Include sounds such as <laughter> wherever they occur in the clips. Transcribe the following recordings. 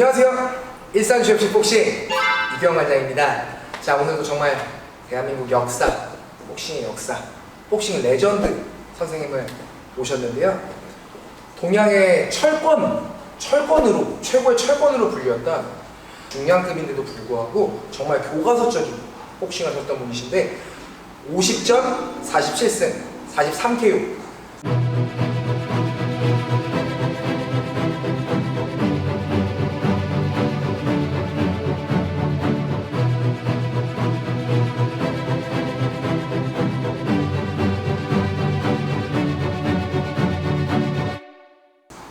안녕하세요. 일산 GFC 복싱 이병 관장입니다. 자 오늘도 정말 대한민국 역사, 복싱의 역사, 복싱 레전드 선생님을 모셨는데요. 동양의 철권, 철권으로 최고의 철권으로 불렸던 중량급인데도 불구하고 정말 교과서적인 복싱을 하셨던 분이신데 50전 47승 43KO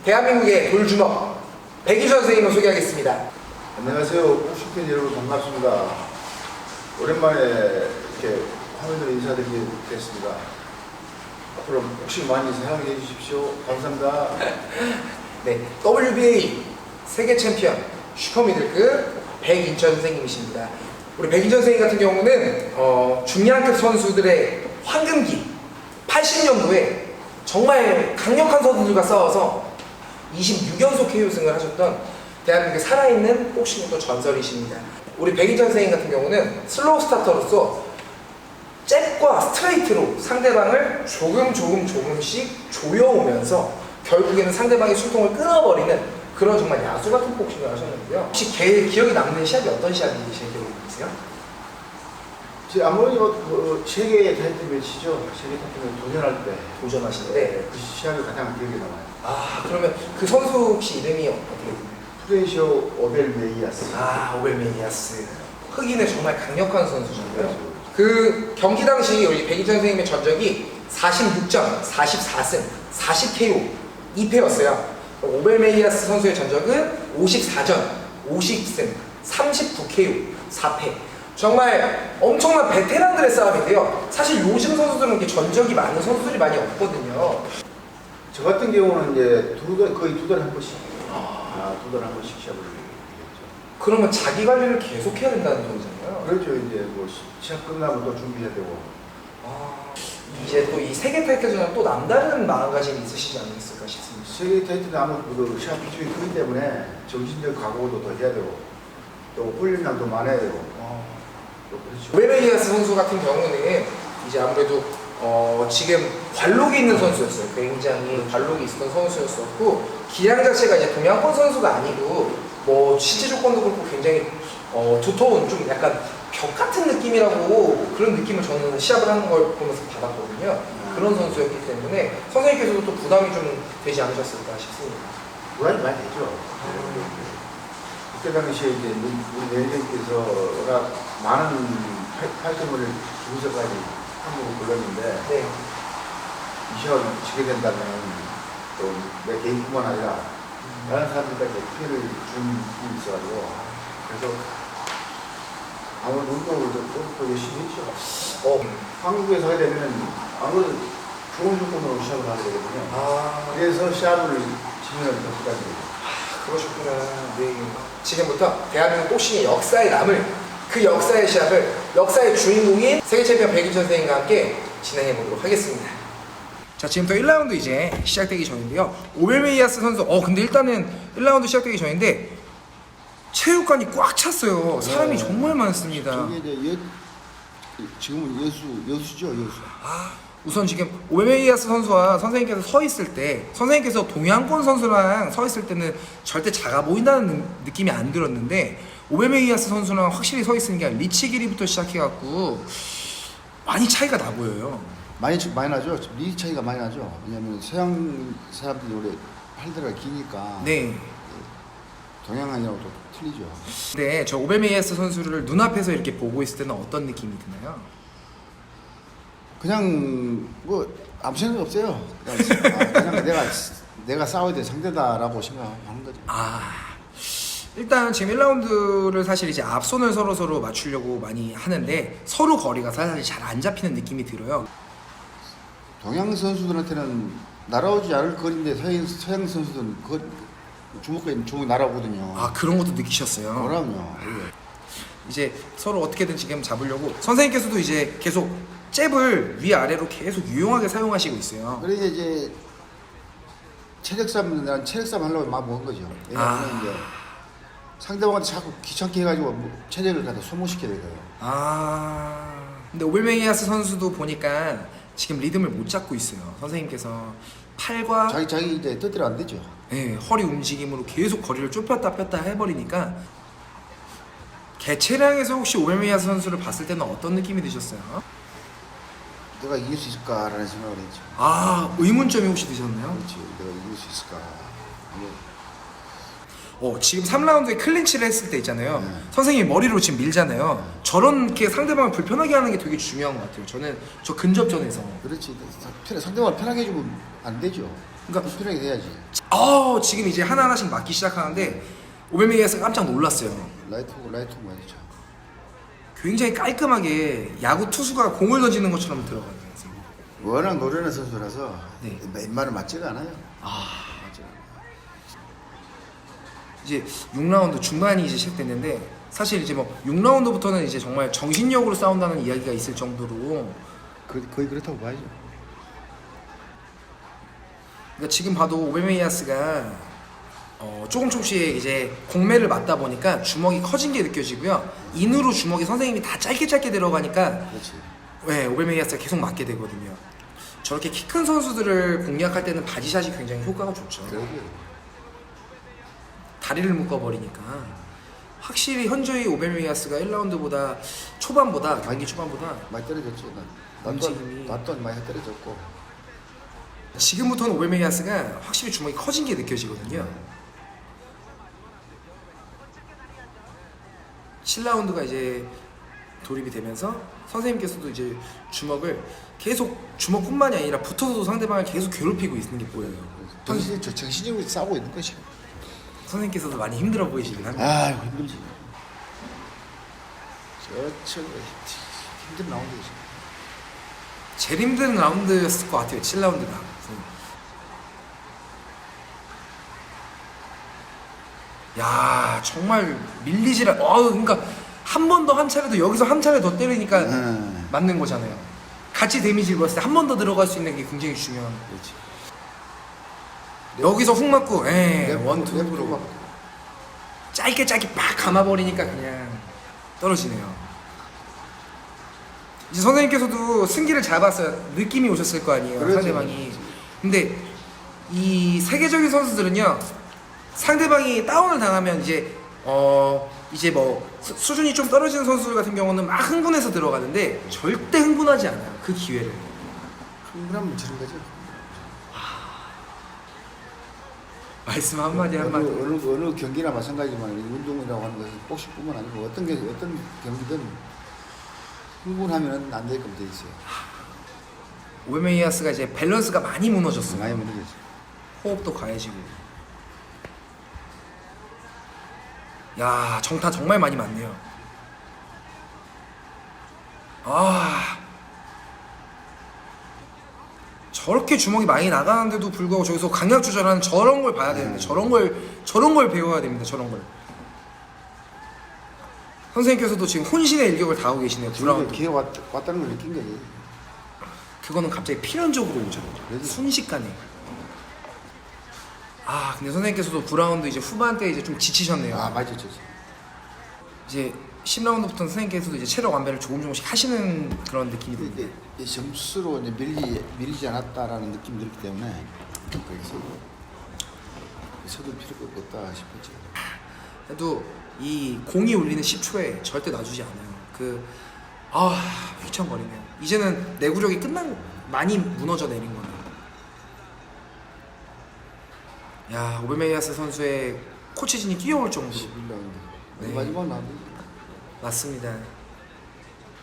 대한민국의 돌주먹 백이전 선생님을 소개하겠습니다. 안녕하세요. 복싱팬 여러분 반갑습니다. 오랜만에 이렇게 화면으로 인사드리게 됐습니다. 앞으로 복싱 많이 사랑해 주십시오. 감사합니다. <laughs> 네, WBA 세계 챔피언 슈퍼미들급 백인천 선생님이십니다. 우리 백인천 선생님 같은 경우는 어, 중량급 선수들의 황금기 80년도에 정말 강력한 선수들과 싸워서 26연속 KO승을 하셨던 대한민국의 살아있는 복싱의 또 전설이십니다. 우리 백인천 선생님 같은 경우는 슬로우 스타터로서 잽과 스트레이트로 상대방을 조금 조금 조금씩 조여오면서 결국에는 상대방의 숨통을 끊어버리는 그런 정말 야수 같은 복싱을 하셨는데요. 혹시 개, 기억에 남는 시합이 어떤 시합이 제일 기억에 남으세요? 제 아무리 그 세계 타이틀 매치죠. 세계 타이틀 도전할 때 도전하실 때. 그 시합이 가장 기억에 남아요. 아 그러면 그 선수 혹시 이름이 어떻게 되나요? 프레시오 오벨 메이아스. 아 오벨메니아스. 흑인의 정말 강력한 선수잖아요. 그 경기 당시 우리 백이천 선생님의 전적이 46점, 44승, 40KO 2패였어요. 오벨메이아스 선수의 전적은 54전, 50승, 39KO 4패. 정말 엄청난 베테랑들의 싸움인데요. 사실 요즘 선수들은 이렇게 전적이 많은 선수들이 많이 없거든요. 저 같은 경우는 이제 두 달, 거의 두 달에 한 번씩, 아, 두 달에 한 번씩 시합을 했죠. 그러면 자기 관리를 계속 해야 된다는 소리잖아요. 그렇죠. 이제 뭐 시- 시합 끝나면 또 준비해야 되고. 아, 이제 또 이 세계 타이틀전은 또 남다른 마음가짐이 있으시지 않겠을까 싶습니다. 세계 타이틀은 아무래도 그 시합 비중이 크기 때문에 정신적 각오도 더 해야 되고 또 훈련량도 많아야 되고 또 그렇죠. 오베메이아스 선수 같은 경우는 이제 아무래도 어, 지금 관록이 있는 선수였어요. 굉장히 관록이 있었던 선수였었고 기량 자체가 이제 동양권 선수가 아니고 뭐 신체 조건도 그렇고 굉장히 어, 두터운 좀 약간 벽 같은 느낌이라고 그런 느낌을 저는 시합을 하는 걸 보면서 받았거든요. 그런 선수였기 때문에 선생님께서도 또 부담이 좀 되지 않으셨을까 싶습니다. 불안이 많이 되죠. 그때 당시에 이제 내리님께서가 많은 활동을 주면서까지 한국을 불렀는데 네. 이 시합을 지게 된다면 또내 개인뿐만 아니라 다른 사람들까지 피해를 준 부분이 있어가지고 그래서 아무래도 운동을 좀더 열심히 했죠. 어, 한국에서 하게 되면 아무래도 좋은 조건으로 시합을 하게 되거든요. 아, 그래서 시합을 진행을 더 부탁드립니다. 그러셨구나. 네. 지금부터 대한민국 복싱의 역사에 남을 그 역사의 시합을 역사의 주인공인 세계 챔피언 백인천 선생님과 함께 진행해 보도록 하겠습니다. 자, 지금부터 1라운드 이제 시작되기 전인데요. 오벨메이아스 선수, 어, 근데 일단은 1라운드 시작되기 전인데 체육관이 꽉 찼어요. 사람이 네. 정말 많습니다. 저게 이제 여, 지금은 여수 여수죠 여수. 아, 우선 지금 오베메이아스 선수와 선생님께서 서 있을 때 선생님께서 동양권 선수랑 서 있을 때는 절대 작아 보인다는 느- 느낌이 안 들었는데 오베메이아스 선수랑 확실히 서 아니라 리치 길이부터 시작해갖고 많이 차이가 나 보여요. 많이 차- 많이 나죠. 리 차이가 많이 나죠. 왜냐하면 서양 사람들이 원래 팔다리가 기니까 네. 동양인하고 또 틀리죠. 근데 저 오베메이아스 선수를 눈앞에서 이렇게 보고 있을 때는 어떤 느낌이 드나요? 그냥 뭐 아무 생각 없어요. 그냥, 아, 그냥 내가 내가 싸워야 될 상대다라고 생각하는 거죠. 아 일단 지금 1라운드를 사실 이제 앞손을 서로 서로 맞추려고 많이 하는데 서로 거리가 사실 잘 안 잡히는 느낌이 들어요. 동양 선수들한테는 날아오지 않을 거리인데 서양, 서양 선수들은 그 주먹까지 주먹 날아오거든요. 아 그런 것도 느끼셨어요. 그럼요. 이제 서로 어떻게든 지금 잡으려고 선생님께서도 이제 계속 잽을 위 아래로 계속 유용하게 사용하시고 있어요. 그러니까 이제 체력 싸움 난 체력 싸움 하려고 막 먹은 거죠. 왜냐하면 아. 이제 상대방한테 자꾸 귀찮게 해가지고 뭐 체력을 갖다 소모시켜야 돼요. 아. 근데 오벨메이아스 선수도 보니까 지금 리듬을 못 잡고 있어요. 선생님께서 팔과 자기 자기 이제 뜻대로 안 되죠. 예, 허리 움직임으로 계속 거리를 좁혔다 폈다 해버리니까 개체량에서 혹시 오벨메이아스 선수를 봤을 때는 어떤 느낌이 드셨어요? 내가 이길 수 있을까라는 생각을 했죠. 아 의문점이 혹시 드셨나요? 그렇지. 내가 이길 수 있을까. 뭐, 어, 지금 3라운드에 클린치를 했을 때 있잖아요. 네. 선생님이 머리로 지금 밀잖아요. 저렇게 상대방을 불편하게 하는 게 되게 중요한 것 같아요. 저는 저 근접전에서. 그렇지. 편- 상대방을 편하게 해주면 안 되죠. 그러니까 편하게 해야지. 어, 지금 이제 하나하나씩 맞기 시작하는데 오벨메이아스가 깜짝 놀랐어요. 라이트고 라이트고 말이죠. 굉장히 깔끔하게 야구 투수가 공을 던지는 것처럼 들어가요. 워낙 노련한 선수라서 네. 웬만은 맞지가 않아요. 아, 맞지가 않아요. 이제 6라운드 중반이 이제 시작됐는데 사실 이제 뭐 6라운드부터는 이제 정말 정신력으로 싸운다는 이야기가 있을 정도로 그, 거의 그렇다고 봐야죠. 그러니까 지금 봐도 오베메이아스가 어, 조금 조금씩 이제 공매를 맞다 보니까 주먹이 커진 게 느껴지고요. 인으로 주먹이 선생님이 다 짧게 짧게 들어가니까 그렇지. 네, 오베메이아스가 계속 맞게 되거든요. 저렇게 키 큰 선수들을 공략할 때는 바디샷이 굉장히 효과가 좋죠. 다리를 묶어버리니까 확실히 현저히 오베메이아스가 1라운드보다 초반보다 경기 초반보다 많이. 나, 움직임이. 나도 나도 많이 떨어졌고. 지금부터는 오베메이아스가 확실히 주먹이 커진 게 느껴지거든요. 7라운드가 이제 돌입이 되면서 선생님께서도 이제 주먹을 계속 주먹뿐만이 아니라 붙어서도 상대방을 계속 괴롭히고 있는 게 보여요. 정신 저 정신적으로 싸우고 있는 것이. 선생님께서도 많이 힘들어 보이시긴 합니다. 아 힘들지. 저저 힘든 라운드지. 제일 힘든 라운드였을 것 같아요. 7라운드가. 야 정말 밀리지라. 어 그러니까 한 번 더 한 차례 더 여기서 한 차례 더 때리니까 음. 맞는 거잖아요. 같이 데미지를 입었을 때 한 번 더 들어갈 수 있는 게 굉장히 중요한. 그렇지. 여기서 훅 맞고, 예, 랩- 원투 랩으로 훅으로 막 짧게 짧게 빡 감아버리니까 그냥 떨어지네요. 이제 선생님께서도 승기를 잡았어요. 느낌이 오셨을 거 아니에요, 그러죠. 상대방이. 근데 이 세계적인 선수들은요, 상대방이 다운을 당하면 이제 어 이제 뭐 수- 수준이 좀 떨어지는 선수들 같은 경우는 막 흥분해서 들어가는데 절대 흥분하지 않아요. 그 기회를. 충분하면 지는 거죠. 말씀 한마디 어느, 한마디. 어느 어느 경기나 마찬가지지만 이 운동이라고 하는 것은 복식뿐만 아니고 어떤 게 어떤 경기든 흥분하면 안 되게끔 돼 있어요. 오베메이아스가 이제 밸런스가 많이 무너졌어요. 많이 무너졌어요. 호흡도 과해지고. 야, 정타 정말 많이 맞네요. 아. 저렇게 주먹이 많이 나가는데도 불구하고 저기서 강약 조절하는 저런 걸 봐야 되는데 저런 걸 저런 걸 배워야 됩니다. 저런 걸. 선생님께서도 지금 혼신의 일격을 다하고 계시네요. 지금 9라운드. 기회가 왔, 왔다는 걸 느낀 거지. 그거는 갑자기 필연적으로 오죠. 순식간에. 아, 근데 선생님께서도 9라운드 이제 후반 때 이제 좀 지치셨네요. 아 맞죠, 죠 이제 10라운드부터는 선생님께서도 이제 체력 완배를 조금 조금씩 하시는 그런 느낌이 듭니다. 근데 이 점수로 이제 밀리 밀리지 않았다라는 느낌이 들기 때문에 거기서 서둘 필요가 없다 싶었지. 그래도 이 공이 울리는 10초에 절대 놔주지 않아요. 그, 아, 휘청거리네요. 이제는 내구력이 끝난, 많이 무너져 내린 거네요. 야, 오베메이아스 선수의 코치진이 뛰어올 정도로. 11라운드. 네. 마지막 라운드. 맞습니다.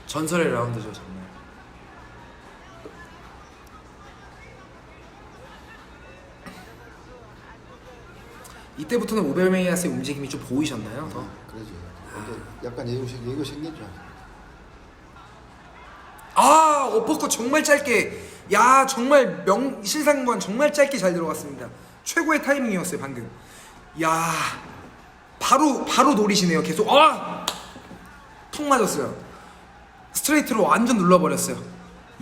전설의 라운드죠, 정말. 이때부터는 오베메이아스의 움직임이 좀 보이셨나요? 더? 그러죠. 근데 약간 예고 생 예고 생겼죠. 아, 어퍼컷 정말 짧게. 야, 정말 명 실상관 정말 짧게 잘 들어갔습니다. 최고의 타이밍이었어요, 방금. 야, 바로 바로 노리시네요. 계속 아! 툭 맞았어요. 스트레이트로 완전 눌러버렸어요.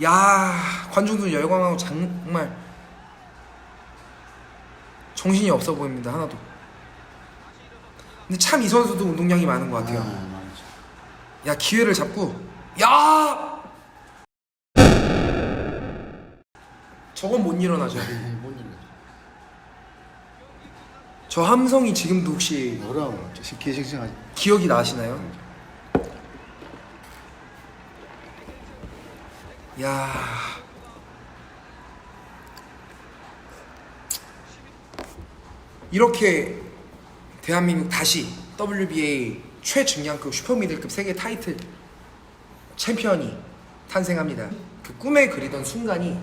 야, 관중들 열광하고 정말 정신이 없어 보입니다. 하나도. 근데 참 이 선수도 운동량이 많은 것 같아요. 아, 많죠. 야 기회를 잡고 야 저건 못 일어나죠. 네, 못 일어나. 저 함성이 지금도 혹시 그럼 개싱싱하지. 기억이 나시나요? 야 이렇게 대한민국 다시 WBA 최중량급 슈퍼미들급 세계 타이틀 챔피언이 탄생합니다. 그 꿈에 그리던 순간이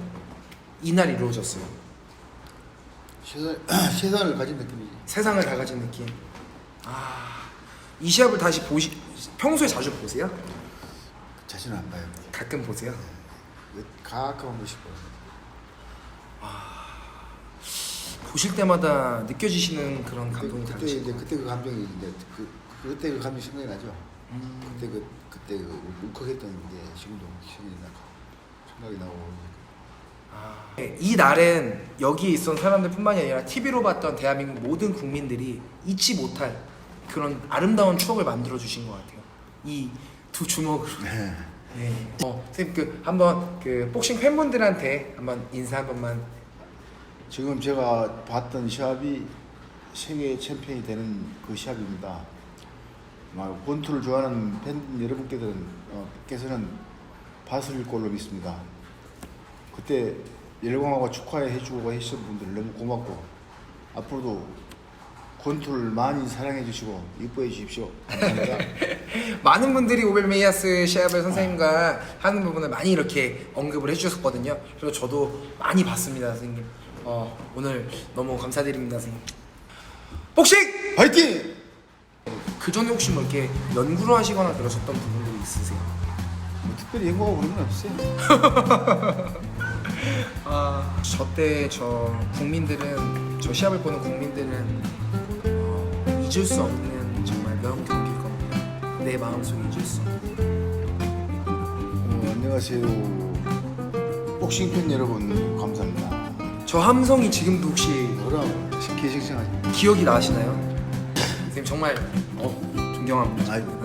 이날 이루어졌어요. 세상, 세상을 <clears throat> 가진 느낌이지. 세상을 다 가진 느낌. 아, 이 시합을 다시 보시, 평소에 자주 보세요? 자신은 안 봐요. 가끔 보세요? 가끔 한 번씩 봐요. 보실 때마다 느껴지시는 그런 감동이 그때 다르시고. 이제 그때 그 감정이 이제 그 그때 그 감정 이 생각이 나죠. 음. 그때 그 그때 그 울컥했던 게 지금도 생각이 나고 생각이 나고 아, 네, 이 날은 여기에 있던 사람들뿐만이 아니라 TV로 봤던 대한민국 모든 국민들이 잊지 못할 그런 아름다운 추억을 만들어 주신 것 같아요. 이 두 주먹으로. 네. 네. 어, 선생님 그 한번 그 복싱 팬분들한테 한번 인사 한 번만. 지금 제가 봤던 시합이 세계 챔피언이 되는 그 시합입니다. 막 권투를 좋아하는 팬 여러분께서는 어, 봤을 걸로 믿습니다. 그때 열광하고 축하해 주고 해주신 분들 너무 고맙고 앞으로도 권투를 많이 사랑해 주시고 이뻐해 주십시오. 감사합니다. <laughs> 많은 분들이 오벨메이아스 시합을 선생님과 하는 부분을 많이 이렇게 언급을 해주셨거든요. 그래서 저도 많이 봤습니다, 선생님. 어, 오늘 너무 감사드립니다, 선생님. 복싱! 화이팅! 그 전에 혹시 뭐 이렇게 연구를 하시거나 그러셨던 부분들이 있으세요? 뭐 특별히 연구하고 그런 건 없어요. <laughs> 아, 저때 저 국민들은 저 시합을 보는 국민들은 어, 잊을 수 없는 정말 명 경기일 겁니다. 내 마음속에 잊을 수 없는. 어, 안녕하세요. 복싱 팬 여러분 감사합니다. 저 함성이 지금도 혹시 그럼 개싱싱하지. 기억이 나시나요? 선생님 정말 어, 존경합니다. 아이고